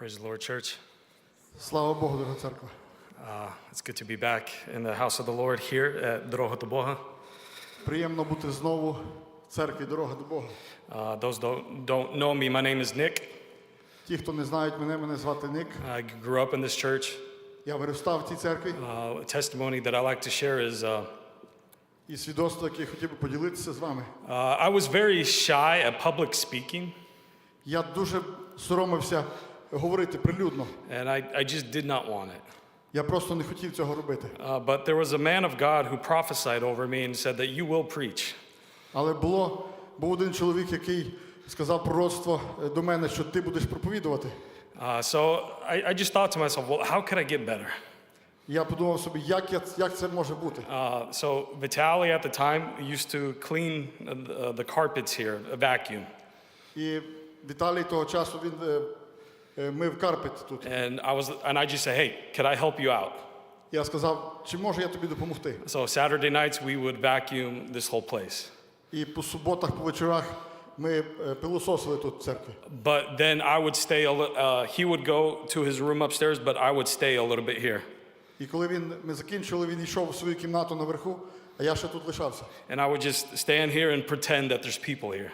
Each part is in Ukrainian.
Praise the Lord, church. Слава Богу, дорога церква. Uh, it's good to be back in the house of the Lord here at Дорога до Бога. Приємно бути знову в церкві Дорога до Бога. Uh, those don't, don't know me, my name is Nick. Ті, хто не знають мене, мене звати Ник. I grew up in this church. Я виростав в цій церкві. Uh, a testimony that I like to share is uh, І свідоцтво, яке я хотів би поділитися з вами. uh, I was very shy at public speaking, Я дуже соромився говорити прилюдно. and I, I just did not want it. Я просто не хотів цього робити. Uh, but there was a man of God who prophesied over me and said that you will preach. Але було, був один чоловік, який сказав пророцтво е, до мене, що ти будеш проповідувати. Uh, so I, I just thought to myself, well, how could I get better? Я подумав собі, як, я, як це може бути. Uh, so Vitaly at the time used to clean uh, the carpets here, a vacuum. І Віталій того часу він е, е, мив карпет тут. And I was, and I just said, hey, could I help you out? Я сказав, чи можу я тобі допомогти? So Saturday nights we would vacuum this whole place. І по суботах, по вечорах ми е, пилососили тут в церкві. But then I would stay, a li- uh, he would go to his room upstairs, but I would stay a little bit here. І коли він, ми закінчили, він йшов в свою кімнату наверху, а я ще тут лишався. And I would just stand here and pretend that there's people here.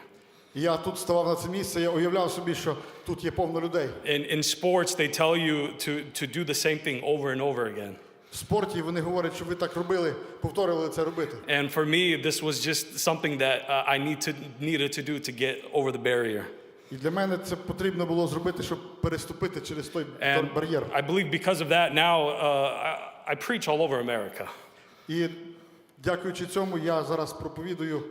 Я тут ставав на це місце, я уявляв собі, що тут є повно людей. In, in sports, they tell you to, to do the same thing over and over again. В спорті вони говорять, що ви так робили, повторили це робити. And for me, this was just something that uh, I need to, needed to do to get over the barrier. І для мене це потрібно було зробити, щоб переступити через той And бар'єр. I believe because of that, now uh, I, I preach all over America. І дякуючи цьому, я зараз проповідую,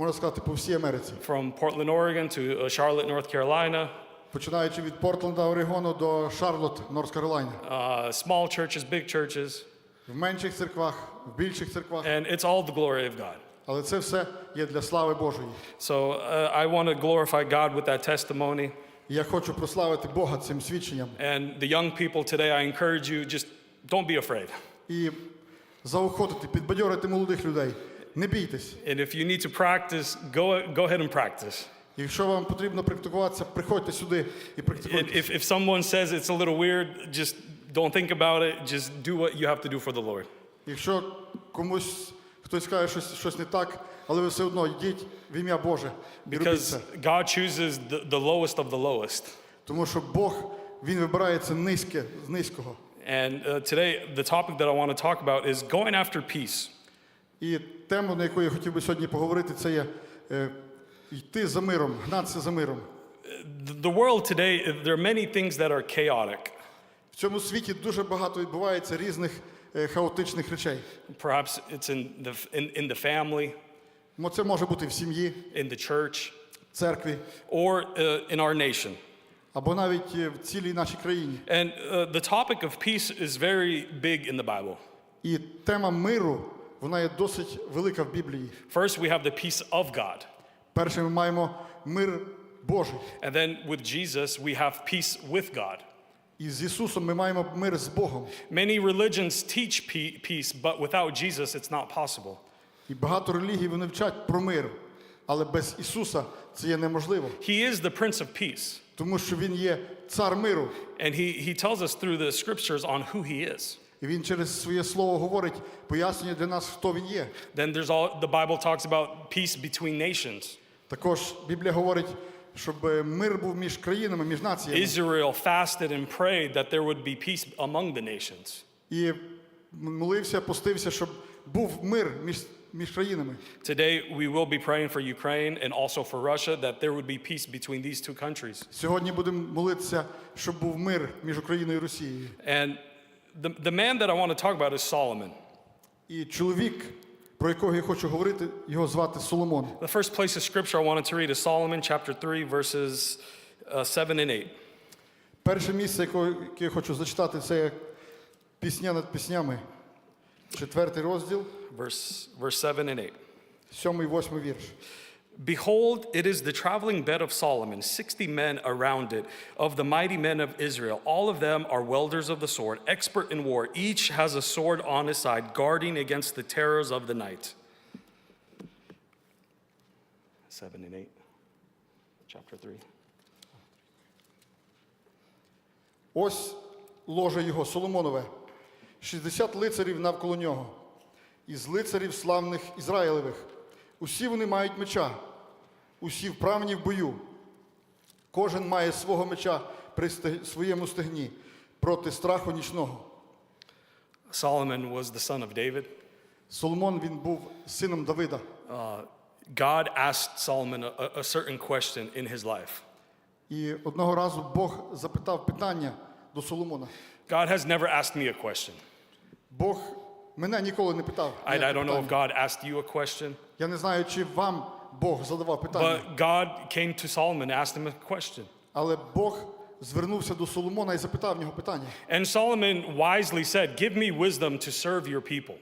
можна сказати, по всій Америці. From Portland, Oregon to uh, Charlotte, North Carolina, Починаючи від Портленда, Орегону до Шарлот, Норс Каролайна. uh, small churches, big churches, В менших церквах, в більших церквах. and it's all the glory of God. Але це все є для слави Божої. So uh, I want to glorify God with that testimony. Я хочу прославити Бога цим свідченням. And the young people today, I encourage you just don't be afraid. І заохотити, підбадьорити молодих людей. Не бійтесь. And if you need to practice, go, go ahead and practice. Якщо вам потрібно практикуватися, приходьте сюди і And практикуйте. if, if someone says it's a little weird, just don't think about it. Just do what you have to do for the Lord. Якщо комусь хтось каже щось, щось не так, але ви все одно йдіть в ім'я Боже і робіть Because це. God chooses the, the lowest of the lowest. Тому що Бог він вибирається низьке з низького. And uh, today, the topic that I want to talk about is going after peace. І тема, на яку я хотів би сьогодні поговорити, це є е, йти за миром, гнатися за миром. The, world today, uh, there are many things that are chaotic. В цьому світі дуже багато відбувається різних е, хаотичних речей. Perhaps it's in the, in, in the family, Це може бути в сім'ї, in the church, церкві, or uh, in our nation. або навіть е, в цілій нашій країні. And uh, the topic of peace is very big in the Bible. І тема миру, вона є досить велика в Біблії. First, we have the peace of God. Перше, ми маємо мир Божий. And then with Jesus, we have peace with God. І з Ісусом ми маємо мир з Богом. Many religions teach pe- peace, but without Jesus, it's not possible. І багато релігій вони вчать про мир, але без Ісуса це є неможливо, He is the Prince of Peace. тому що Він є цар миру. And he, he tells us through the scriptures on who he is. І він через своє слово говорить, пояснює для нас, хто він є. Then there's all the Bible talks about peace between nations. Також Біблія говорить, щоб е, мир був між країнами, між націями. Israel fasted and prayed that there would be peace among the nations. І молився, постився, щоб був мир між, між країнами. Today, we will be praying for Ukraine and also for Russia that there would be peace between these two countries. Сьогодні будемо молитися, щоб був мир між Україною і Росією. And the, the man that I want to talk about is Solomon. І чоловік, про якого я хочу говорити, його звати Соломон. The first place of scripture I wanted to read is Solomon chapter 3, verses uh, 7 and 8. Перше місце, яке яке я хочу зачитати, це пісня над піснями. Четвертий розділ, Verse, verse 7 and 8. сьомий, восьмий вірш. Behold, it is the traveling bed of Solomon, 60 men around it, of the mighty men of Israel. All of them are welders of the sword, expert in war. Each has a sword on his side, guarding against the terrors of the night. 7 and 8, chapter 3. Ось ложе його, Соломонове, 60 лицарів навколо нього, із лицарів славних Ізраїлевих. Усі вони мають меча, Усі вправні в бою. Кожен має свого меча при своєму стегні проти страху нічного. Solomon was the son of David. Соломон він був сином Давида. Uh, God asked Solomon a, a certain question in his life. І одного разу Бог запитав питання до Соломона. God has never asked me a question. Бог мене ніколи не питав. I, I don't know if. God asked you a question, Я не знаю, чи вам Бог задавав питання, but God came to Solomon and asked him a question. але Бог звернувся до Соломона і запитав в нього питання. And Solomon wisely said, Give me wisdom to serve your people.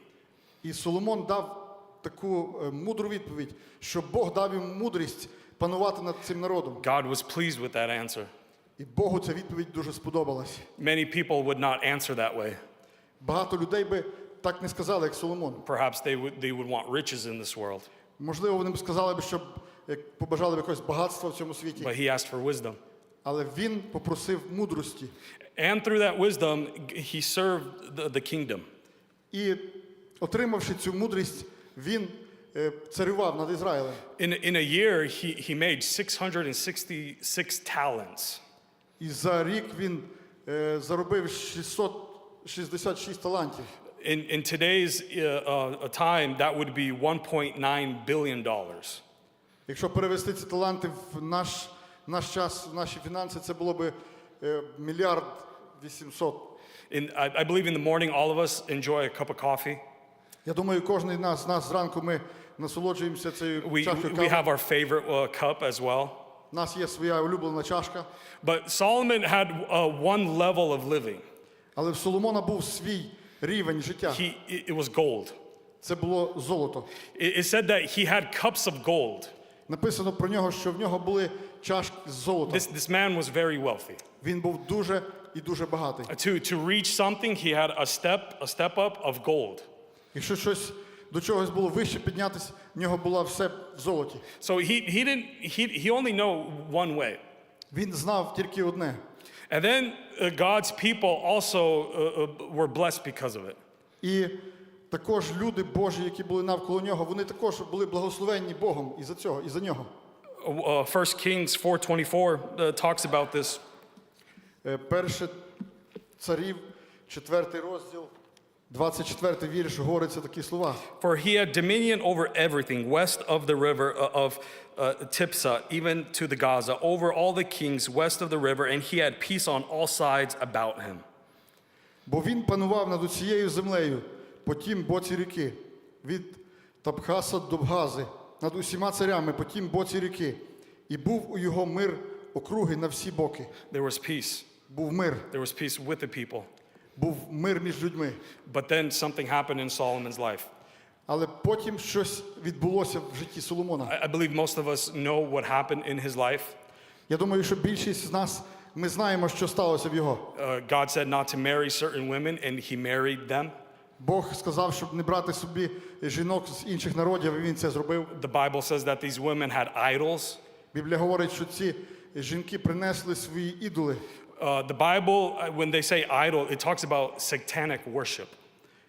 І Соломон дав таку е, мудру відповідь, що Бог дав йому мудрість панувати над цим народом. God was pleased with that answer. І Богу ця відповідь дуже сподобалась. Many people would not answer that way. Багато людей би так не сказали, як Соломон. Perhaps they would, they would want riches in this world, Можливо, вони б сказали б, щоб як побажали б якогось багатства в цьому світі. but he asked for wisdom. Але він попросив мудрості. And through that wisdom, he served the, the kingdom. І отримавши цю мудрість, він е, царював над Ізраїлем. In, in a year, he, he made 666 talents. І за рік він е, заробив 666 талантів. In, in today's uh, uh, time, that would be 1.9 billion dollars. Якщо перевести ці таланти в наш, наш час, в наші фінанси, це було би е, мільярд 800. In, I, I believe in the morning, all of us enjoy a cup of coffee. Я думаю, кожен з нас, з нас зранку ми насолоджуємося цією We, чашкою we кави. have our favorite uh, cup as well. У нас є своя улюблена чашка. But Solomon had uh, one level of living. Але в Соломона був свій рівень життя. He, it was gold. Це було золото. It, it said that he had cups of gold. Написано про нього, що в нього були чашки з золота. This, this man was very wealthy. Він був дуже і дуже багатий. To, to reach something, he had a step, a step up of gold. Якщо щось до чогось було вище піднятися, в нього було все в золоті. So he, he didn't, he, he only know one way. Він знав тільки одне. And then uh, God's people also uh, uh, were blessed because of it. І також люди Божі, які були навколо нього, вони також були благословенні Богом і за цього, і за нього. Uh, 1 Kings 4.24 uh, talks about this. Е, Перше царів, четвертий розділ, 24 вірш, говориться такі слова. For he had dominion over everything west of the river uh, of uh, Tipsah, even to the Gaza, over all the kings west of the river, and he had peace on all sides about him. Бо він панував над усією землею, по тім боці ріки, від Тапхаса до Бгази, над усіма царями, по тім боці ріки. І був у його мир округи на всі боки. There was peace. Був мир, There was peace with the people. Був мир між людьми. But then something happened in Solomon's life. Але потім щось відбулося в житті Соломона. I, believe most of us know what happened in his life. Я думаю, що більшість з нас ми знаємо, що сталося в його. Uh, God said not to marry certain women, and he married them. Бог сказав, щоб не брати собі жінок з інших народів, і він це зробив. The Bible says that these women had idols. Біблія говорить, що ці жінки принесли свої ідоли. Uh, the Bible, uh, when they say idol, it talks about satanic worship.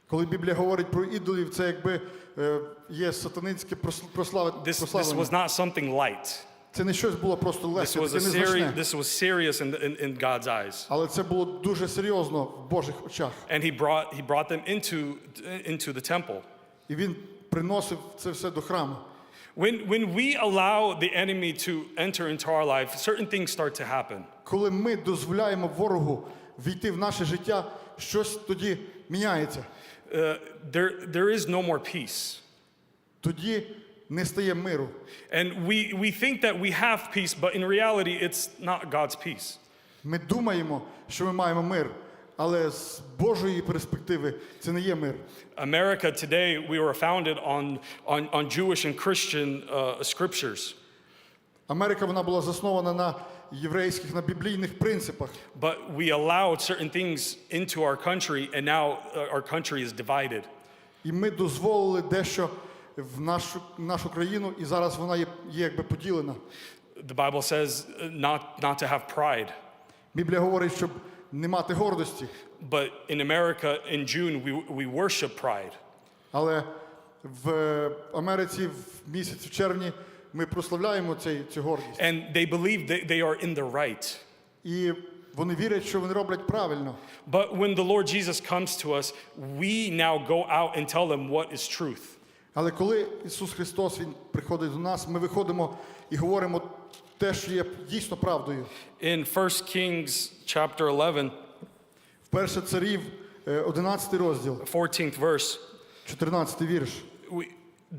Коли Біблія говорить про ідолів, це якби е, є сатанинське прос- прослави- This, this прославлення. was not something light. Це не щось було просто This легке, was, таке a seri- незначне. this was serious in, the, in, in God's eyes. Але це було дуже серйозно в Божих очах. And he brought, he brought them into, into the temple. І він приносив це все до храму. When, when we allow the enemy to enter into our life, certain things start to happen. Коли ми дозволяємо ворогу війти в наше життя, щось тоді міняється. Uh, there, there is no more peace. Тоді не стає миру. And we, we think that we have peace, but in reality, it's not God's peace. Ми думаємо, що ми маємо мир, але з Божої перспективи це не є мир. America today, we were founded on, on, on Jewish and Christian uh, scriptures, Америка вона була заснована на єврейських, на біблійних принципах. but we allowed certain things into our country, and now uh, our country is divided. І ми дозволили дещо в нашу, нашу країну, і зараз вона є, є якби поділена. The Bible says uh, not, not to have pride. Біблія говорить, щоб не мати гордості. But in America, in June, we, we worship pride. Але в е, Америці в місяць в червні ми прославляємо цей, цю гордість. And they believe that they are in the right. І вони вірять, що вони роблять правильно. But when the Lord Jesus comes to us, we now go out and tell them what is truth. Але коли Ісус Христос Він приходить до нас, ми виходимо і говоримо те, що є дійсно правдою. In 1 Kings chapter 11, Вперше царів, е, 11 розділ, 14th verse, 14 вірш. we,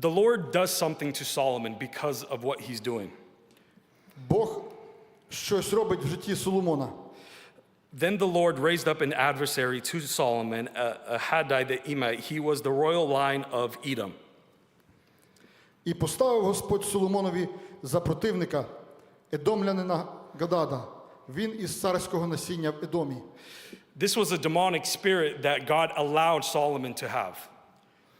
the Lord does something to Solomon because of what he's doing. Бог щось робить в житті Соломона. Then the Lord raised up an adversary to Solomon, a, a Hadai the Emite. He was the royal line of Edom. І поставив Господь Соломонові за противника Едомлянина Гадада. Він із царського насіння в Едомі. This was a demonic spirit that God allowed Solomon to have.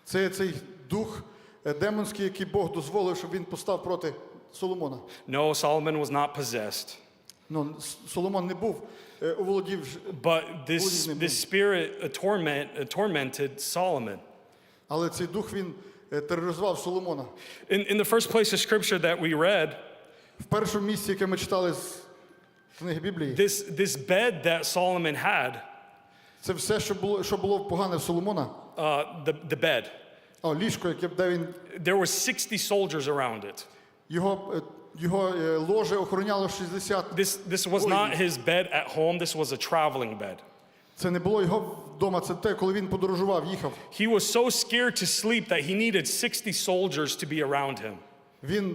Це цей дух е, демонський, який Бог дозволив, щоб він постав проти Соломона. No, Solomon was not possessed. Ну, Соломон не був е, уволодів ж- But this, this spirit uh, torment, uh, tormented Solomon. але цей дух він е, тероризував Соломона. In, in the first place of scripture that we read, В першому місці, яке ми читали з книги Біблії, this, this bed that Solomon had, це все, що було, що було погане в Соломона. uh, the, the bed, А ліжко, яке де він there were 60 soldiers around it. його, е, його е, ложе охороняло 60. This, this was not his bed at home, this was a traveling bed. Це не було його вдома, це те, коли він подорожував, їхав. He was so scared to sleep that he needed 60 soldiers to be around him. Він е,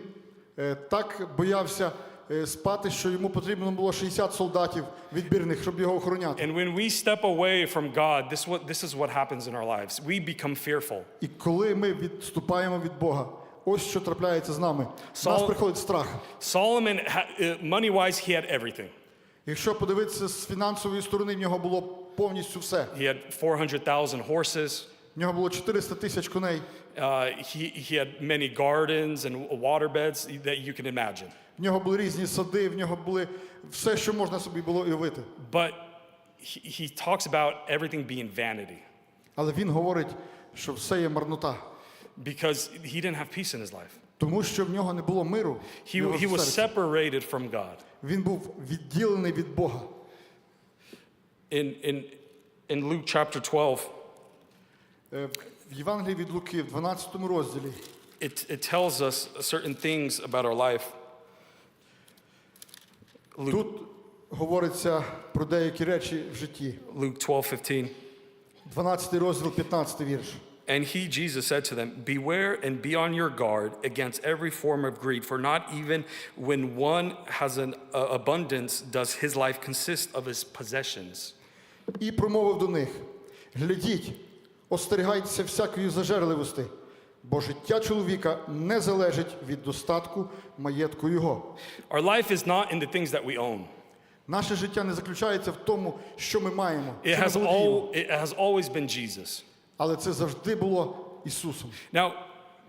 так боявся е, спати, що йому потрібно було 60 солдатів відбірних, щоб його охороняти. And when we step away from God, this, what, this is what happens in our lives. We become fearful. І коли ми відступаємо від Бога, ось що трапляється з нами. Нас приходить страх. Solomon, uh, money wise, he had everything. Якщо подивитися з фінансової сторони, в нього було повністю все. He had 400,000 horses. В нього було 400 тисяч коней, Uh, he, he had many gardens and waterbeds that you can imagine. в нього були різні сади, в нього були все, що можна собі було уявити. But he, he talks about everything being vanity Але він говорить, що все є марнота, because he didn't have peace in his life. тому що в нього не було миру. в He, його he was серці. separated from God. Він був відділений від Бога. In, in, in Luke chapter 12, Е, В Євангелії від Луки, в 12 розділі, it, it tells us certain things about our life. Luke, тут говориться про деякі речі в житті. Luke 12, 15. 12 розділ, 15 вірш. And he, Jesus, said to them, Beware and be on your guard against every form of greed, for not even when one has an uh, abundance does his life consist of his possessions. І промовив до них: глядіть, остерігайтеся всякої зажерливості, бо життя чоловіка не залежить від достатку маєтку його. Our life is not in the things that we own. Наше життя не заключається в тому, що ми маємо, It has, all, it has always been Jesus. але це завжди було Ісусом. Now,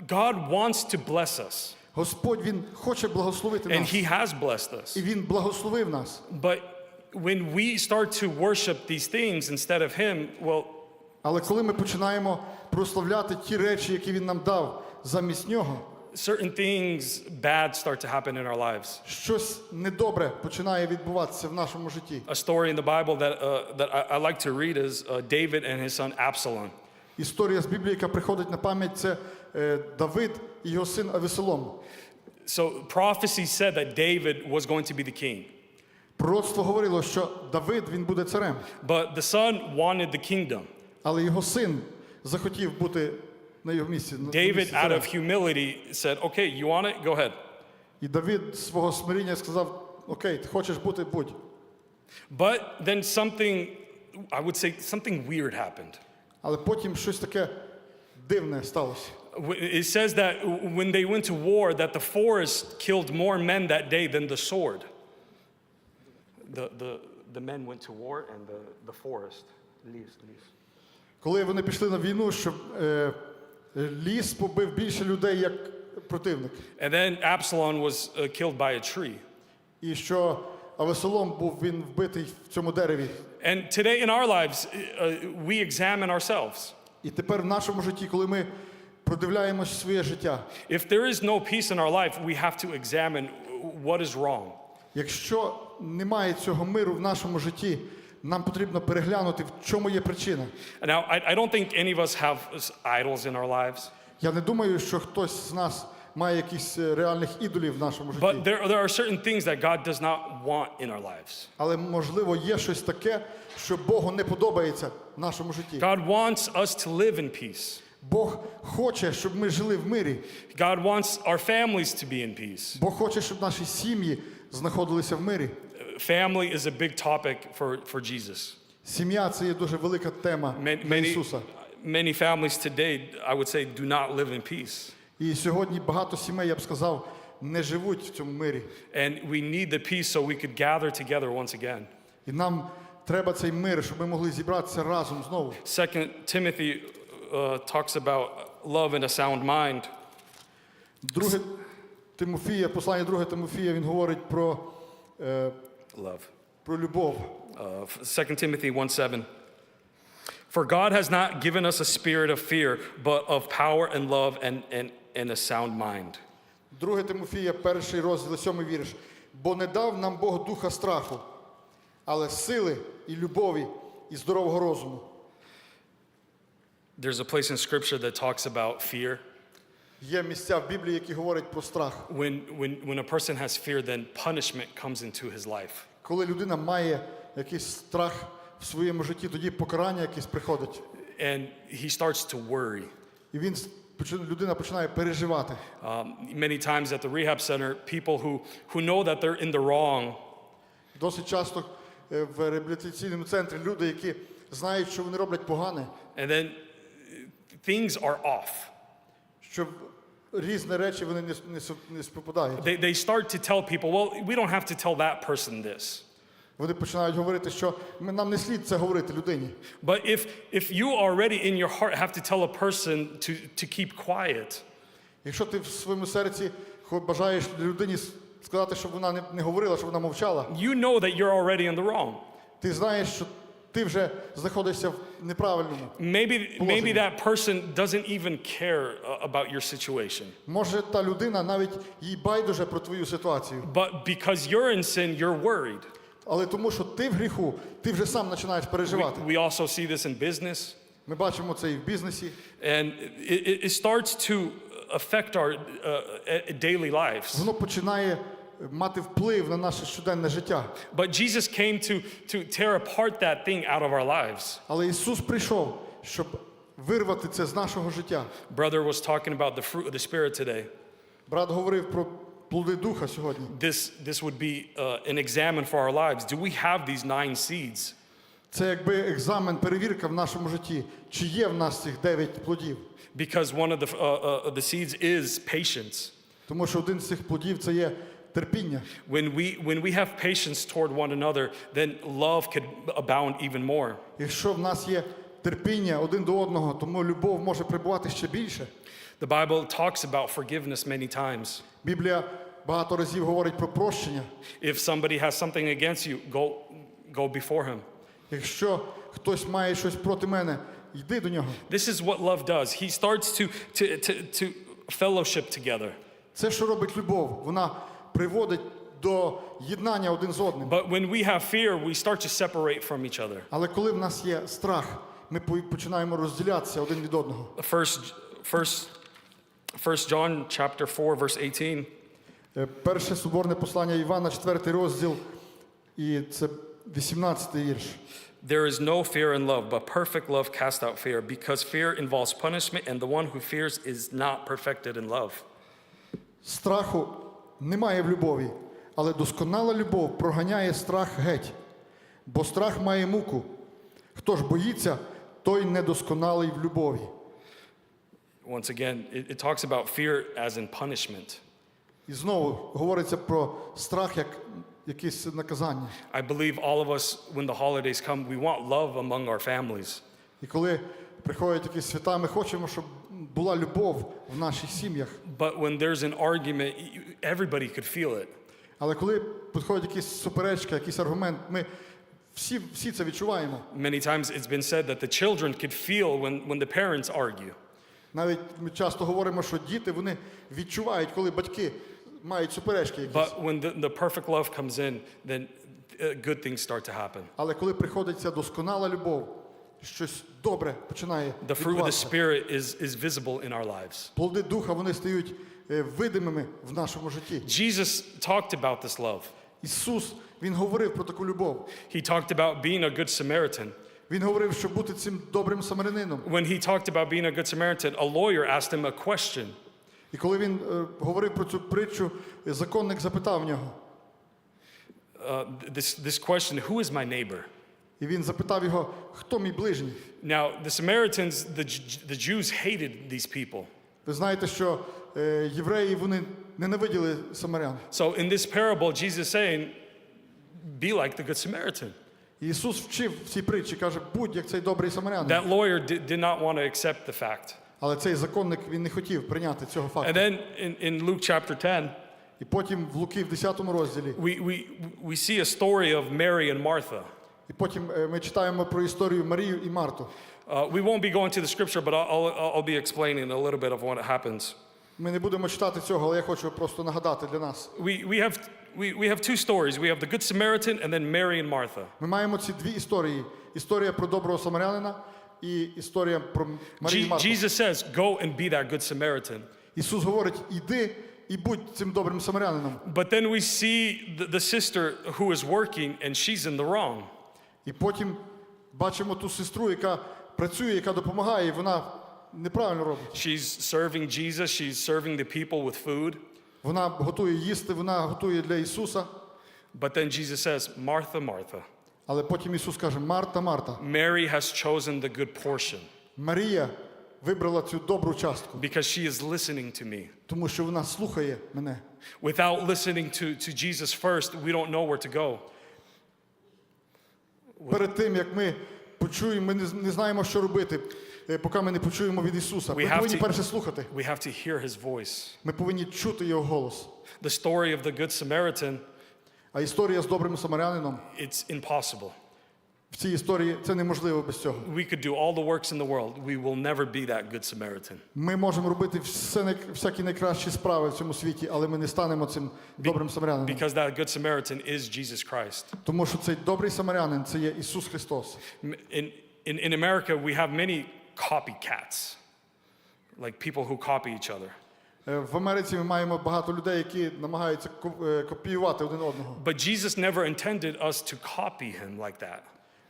God wants to bless us, Господь Він хоче благословити and нас, He has blessed us. і Він благословив нас. But when we start to worship these things instead of Him, well, Але коли ми починаємо прославляти ті речі, які Він нам дав замість нього, certain things bad start to happen in our lives. щось недобре починає відбуватися в нашому житті. A story in the Bible that, uh, that I, I like to read is uh, David and his son Absalom. Історія з Біблії, яка приходить на пам'ять, це е, Давид і його син Авесолом. So prophecy said that David was going to be the king, Пророцтво говорило, що Давид він буде царем, but the son wanted the kingdom. але його син захотів бути на його місці. на David, місці out царя. of humility, said, Okay, you want it? Go ahead. І Давид з свого смиріння сказав: Окей, ти хочеш бути, будь. But then something, I would say, something weird happened. Але потім щось таке дивне сталося. It says that when they went to war, that the forest killed more men that day than the sword. The, the, the men went to war and the, the forest. Leaves, leaves. Коли вони пішли на війну, щоб е, ліс побив більше людей, як противник. And then Absalom was uh, killed by a tree. І що а Весолом був він вбитий в цьому дереві. And today in our lives, uh, we examine ourselves. І тепер в нашому житті, коли ми продивляємось своє життя, If there is no peace in our life, we have to examine what is wrong. якщо немає цього миру в нашому житті, нам потрібно переглянути, в чому є причина. Now, I, I don't think any of us have idols in our lives, Я не думаю, що хтось з нас має якісь е, реальних ідолів в нашому житті. but there, there are certain things that God does not want in our lives. Але можливо є щось таке, що Богу не подобається в нашому житті. God wants us to live in peace. Бог хоче, щоб ми жили в мирі. God wants our families to be in peace. Бог хоче, щоб наші сім'ї знаходилися в мирі. Family is a big topic for, for Jesus. Сім'я це є дуже велика тема Many, для Ісуса. many families today, I would say, do not live in peace. І сьогодні багато сімей, я б сказав, не живуть в цьому мирі. And we need the peace so we could gather together once again. І нам треба цей мир, щоб ми могли зібратися разом знову. Second Timothy uh, talks about love and a sound mind. Друге Тимофія, послання друге Тимофія, він говорить про, е, Love. про любов. Uh, 2 Timothy 1 7. For God has not given us a spirit of fear, but of power and love and, and, and a sound mind. Друге Тимофія, перший розділ, сьомий вірш. Бо не дав нам Бог духа страху, але сили і любові і здорового розуму. There's a place in Scripture that talks about fear. Є місця в Біблії, які говорять про страх. When, when, when a person has fear, then punishment comes into his life. Коли людина має якийсь страх в своєму житті, тоді покарання якесь приходить. And he starts to worry. І він людина починає переживати. Um, many times at the rehab center, people who, who know that they're in the wrong, Досить часто е, в реабілітаційному центрі люди, які знають, що вони роблять погане, and then uh, things are off. що різні речі вони не, не, не співпадають. They, they start to tell people, well, we don't have to tell that person this. Вони починають говорити, що нам не слід це говорити людині. But if, if you already in your heart have to tell a person to, to keep quiet, Якщо ти в своєму серці хо- бажаєш людині с- сказати, щоб вона не, не говорила, щоб вона мовчала, you know that you're already in the wrong. ти знаєш, що ти вже знаходишся в неправильному. Maybe, maybe that person doesn't even care uh, about your situation. Може, та людина навіть їй байдуже про твою ситуацію, But because you're in sin, you're worried. але тому, що ти в гріху, ти вже сам починаєш We, переживати. we also see this in business. Ми бачимо це і в бізнесі. And it, it- starts to affect our uh, uh, daily lives. Воно починає мати вплив на наше щоденне життя. But Jesus came to, to tear apart that thing out of our lives. Але Ісус прийшов, щоб вирвати це з нашого життя. Brother was talking about the fruit of the Spirit today. Брат говорив про плоди духа сьогодні. This, this would be uh, an examine for our lives. Do we have these nine seeds? Це якби екзамен, перевірка в нашому житті, чи є в нас цих дев'ять плодів. Because one of the, uh, uh, the seeds is patience. Тому що один з цих плодів це є терпіння. When we, when we have patience toward one another, then love could abound even more. Якщо в нас є терпіння один до одного, тому любов може прибувати ще більше. The Bible talks about forgiveness many times. Біблія багато разів говорить про прощення. If somebody has something against you, go, go before him. Якщо хтось має щось проти мене, йди до нього. This is what love does. He starts to, to, to, to fellowship together. Це, що робить любов, вона приводить до єднання один з одним. But when we have fear, we start to separate from each other. Але коли в нас є страх, ми починаємо розділятися один від одного. First, first, first John chapter 4, verse 18. Е, Перше соборне послання Івана, 4 розділ, і це 18 вірш. There is no fear in love, but perfect love casts out fear, because fear involves punishment, and the one who fears is not perfected in love. Страху немає в любові, але досконала любов проганяє страх геть, бо страх має муку. Хто ж боїться, той недосконалий в любові. Once again, it, it talks about fear as in punishment. І знову говориться про страх як якесь наказання. I believe all of us, when the holidays come, we want love among our families. І коли приходять якісь свята, ми хочемо, щоб була любов в наших сім'ях. But when there's an argument, everybody could feel it. Але коли підходить якась суперечка, якийсь аргумент, ми всі, всі це відчуваємо. Many times it's been said that the children could feel when, when the parents argue. Навіть ми часто говоримо, що діти вони відчувають, коли батьки мають суперечки якісь. But when the, the perfect love comes in, then uh, good things start to happen. Але коли приходить ця досконала любов, щось добре починає The fruit of the відбуватися. Spirit is, is visible in our lives. Плоди духа вони стають е, видимими в нашому житті. Jesus talked about this love. Ісус він говорив про таку любов. He talked about being a good Samaritan. Він говорив, що бути цим добрим самарянином. When he talked about being a good Samaritan, a lawyer asked him a question. І коли він е, говорив про цю притчу, е, законник запитав в нього. Uh, this, this question, who is my neighbor? І він запитав його, хто мій ближній? Now, the Samaritans, the, J- the Jews hated these people. Ви знаєте, що е, євреї вони ненавиділи самарян. So in this parable, Jesus is saying, be like the good Samaritan. І Ісус вчив в цій притчі, каже, будь як цей добрий самарянин. That lawyer did, did not want to accept the fact. Але цей законник він не хотів прийняти цього And факту. then in, in Luke chapter 10, І потім в Луки в 10 розділі, we, we, we see a story of Mary and Martha. і потім е, ми читаємо про історію Марію і Марту. Uh, we won't be going to the scripture, but I'll, I'll, I'll be explaining a little bit of what happens. Ми не будемо читати цього, але я хочу просто нагадати для нас. We, we, have, we, we have two stories. We have the Good Samaritan and then Mary and Martha. Ми маємо ці дві історії: історія про доброго самарянина і історія про Марію і Je- Марту. Jesus says, Go and be that good Samaritan. Ісус говорить: іди і будь цим добрим самарянином. But then we see the, the sister who is working and she's in the wrong. І потім бачимо ту сестру, яка працює, яка допомагає, і вона неправильно робить. She's serving Jesus, she's serving the people with food. Вона готує їсти, вона готує для Ісуса. But then Jesus says, Martha, Martha, Але потім Ісус каже: Марта, Марта, Mary has chosen the good portion Марія вибрала цю добру частку, because she is listening to me. тому що вона слухає мене. Without listening to, to Jesus first, we don't know where to go. Перед тим як ми почуємо, ми не знаємо, що робити, е, поки ми не почуємо від Ісуса. Ми повинні перше слухати. We have to hear his voice. Ми повинні чути Його голос. The story of the Good Samaritan, А історія з добрим самарянином it's impossible. В цій історії це неможливо без цього. We could do all the works in the world. We will never be that Good Samaritan. Ми можемо робити все, всякі найкращі справи в цьому світі, але ми не станемо цим добрим самарянином. Because that Good Samaritan is Jesus Christ. Тому що цей добрий самарянин це є Ісус Христос. In, in, in America, we have many copycats, like people who copy each other. Е, В Америці ми маємо багато людей, які намагаються е, копіювати один одного. But Jesus never intended us to copy him like that.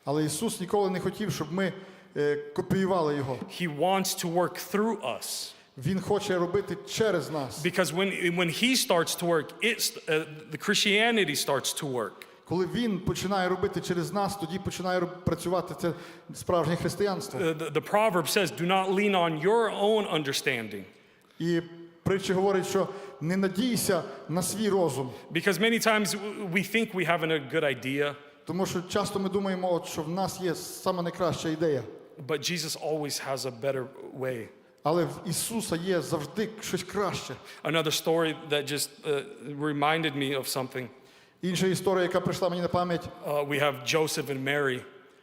Але Ісус ніколи не хотів, щоб ми е, копіювали його. He wants to work through us. Він хоче робити через нас. Because when, when he starts to work, it's, uh, the Christianity starts to work. Коли він починає робити через нас, тоді починає роб- працювати це справжнє християнство. The, the, the proverb says, Do not lean on your own understanding. І притча говорить, що не надійся на свій розум, Because many times we think we have a good idea, Тому що часто ми думаємо, от, що в нас є саме найкраща ідея. but Jesus always has a better way. Але в Ісуса є завжди щось краще. Another story that just uh, reminded me of something. Інша історія, яка прийшла мені на пам'ять, Uh, we have Joseph and Mary.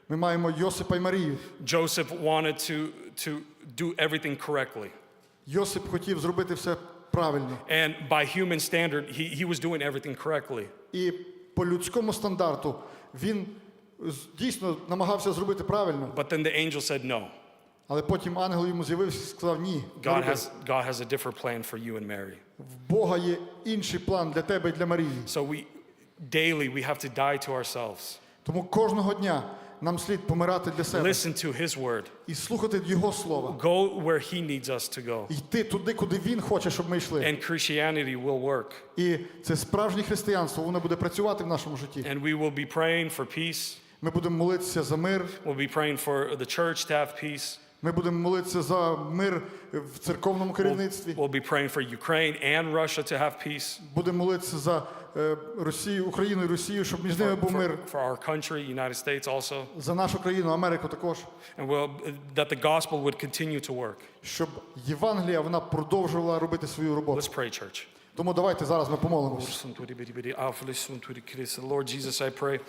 ми маємо Йосипа і Марію. Joseph wanted to, to do everything correctly. Йосип хотів зробити все правильно. And by human standard, he, he was doing everything correctly. І по людському стандарту він дійсно намагався зробити правильно. But then the angel said, No, Але потім ангел йому з'явився і сказав: ні, God has, God has a different plan for you and Mary. в Бога є інший план для тебе і для Марії. So we daily we have to die to ourselves. Тому кожного дня нам слід помирати для себе Listen to his word. і слухати Його слова, Go where he needs us to go. і йти туди, куди Він хоче, щоб ми йшли. And Christianity will work. І це справжнє християнство, воно буде працювати в нашому житті. And we will be praying for peace. Ми будемо молитися за мир. We'll be praying for the church to have peace. Ми будемо молитися за мир в церковному керівництві. We'll be praying for Ukraine and Russia to have peace. Будемо молитися за е, Росію, Україну і Росію, щоб між ними був мир. for our country, United States also. За нашу країну, Америку також. And we'll, that the gospel would continue to work. Щоб Євангелія вона продовжувала робити свою роботу. Let's pray, church. Тому давайте зараз ми помолимось. Lord Jesus, I pray.